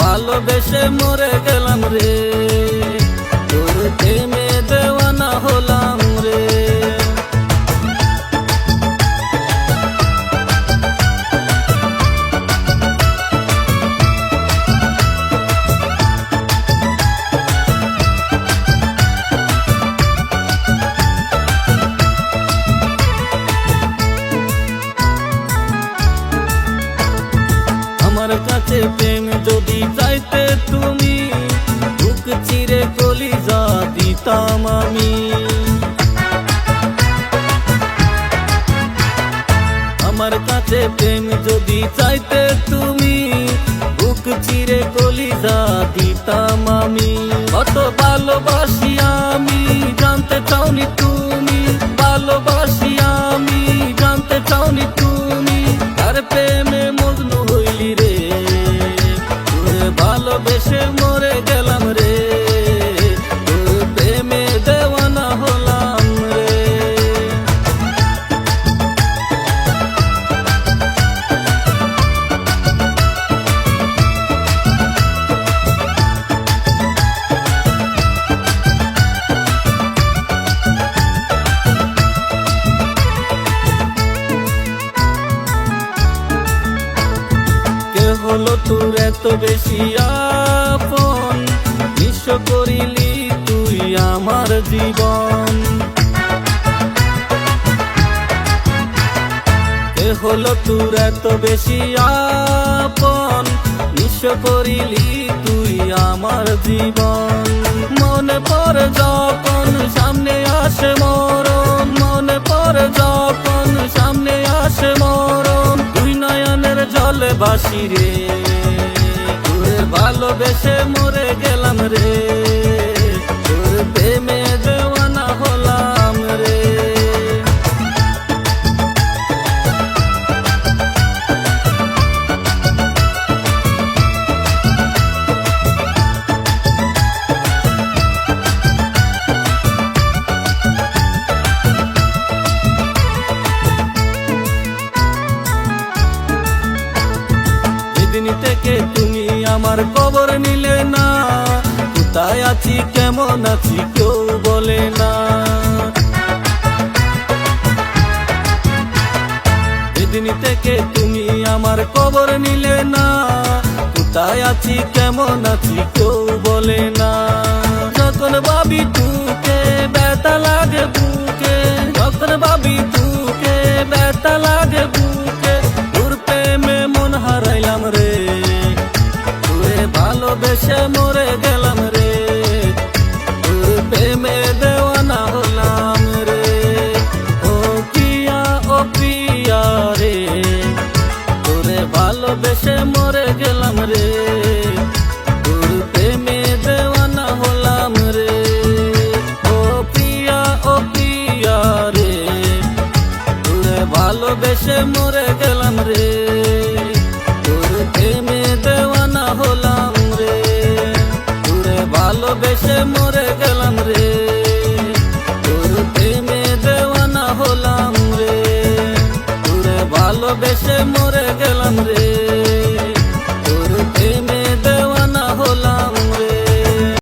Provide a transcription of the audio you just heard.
ভালোবেসে মরে গেলাম রে। তোর প্রেমে দেওয়ানা হলাম কলিজা দিতাম আমি। আমার কাছে প্রেম যদি চাইতে তুমি, বুক চিরে কলিজা দিতাম আমি। কত ভালোবাসি আমি তোর এত বেশি আপন বিশ্ব করিলি তুই আমার জীবন। কে হলো তোর এত বেশি আপন বিশ্ব করিলি তুই আমার জীবন। মনে পড়ে যখন সামনে আসে মরণ, মনে পড়ে যখন সামনে আসে মরণ তুই নয়নের জলে বাসি রে। ভালোবেসে মরে গেলাম রে। দেওয়ানা হলাম থেকে তুমি আমার নিলে না। কোথায় আছি, কেমন আছি, কেউ বলে না। এদিন থেকে তুমি আমার কবর নিলে না। কোথায় আছি, কেমন আছি, কেউ বলে না। ভালোবেসে মরে গেলাম রে। তোর প্রেমে দেওয়ানা হলাম রে। তোরে ভালোবেসে মরে গেলাম রে। তোর প্রেমে দেওয়ানা হলাম রে। তোরে ভালোবেসে মরে গেলাম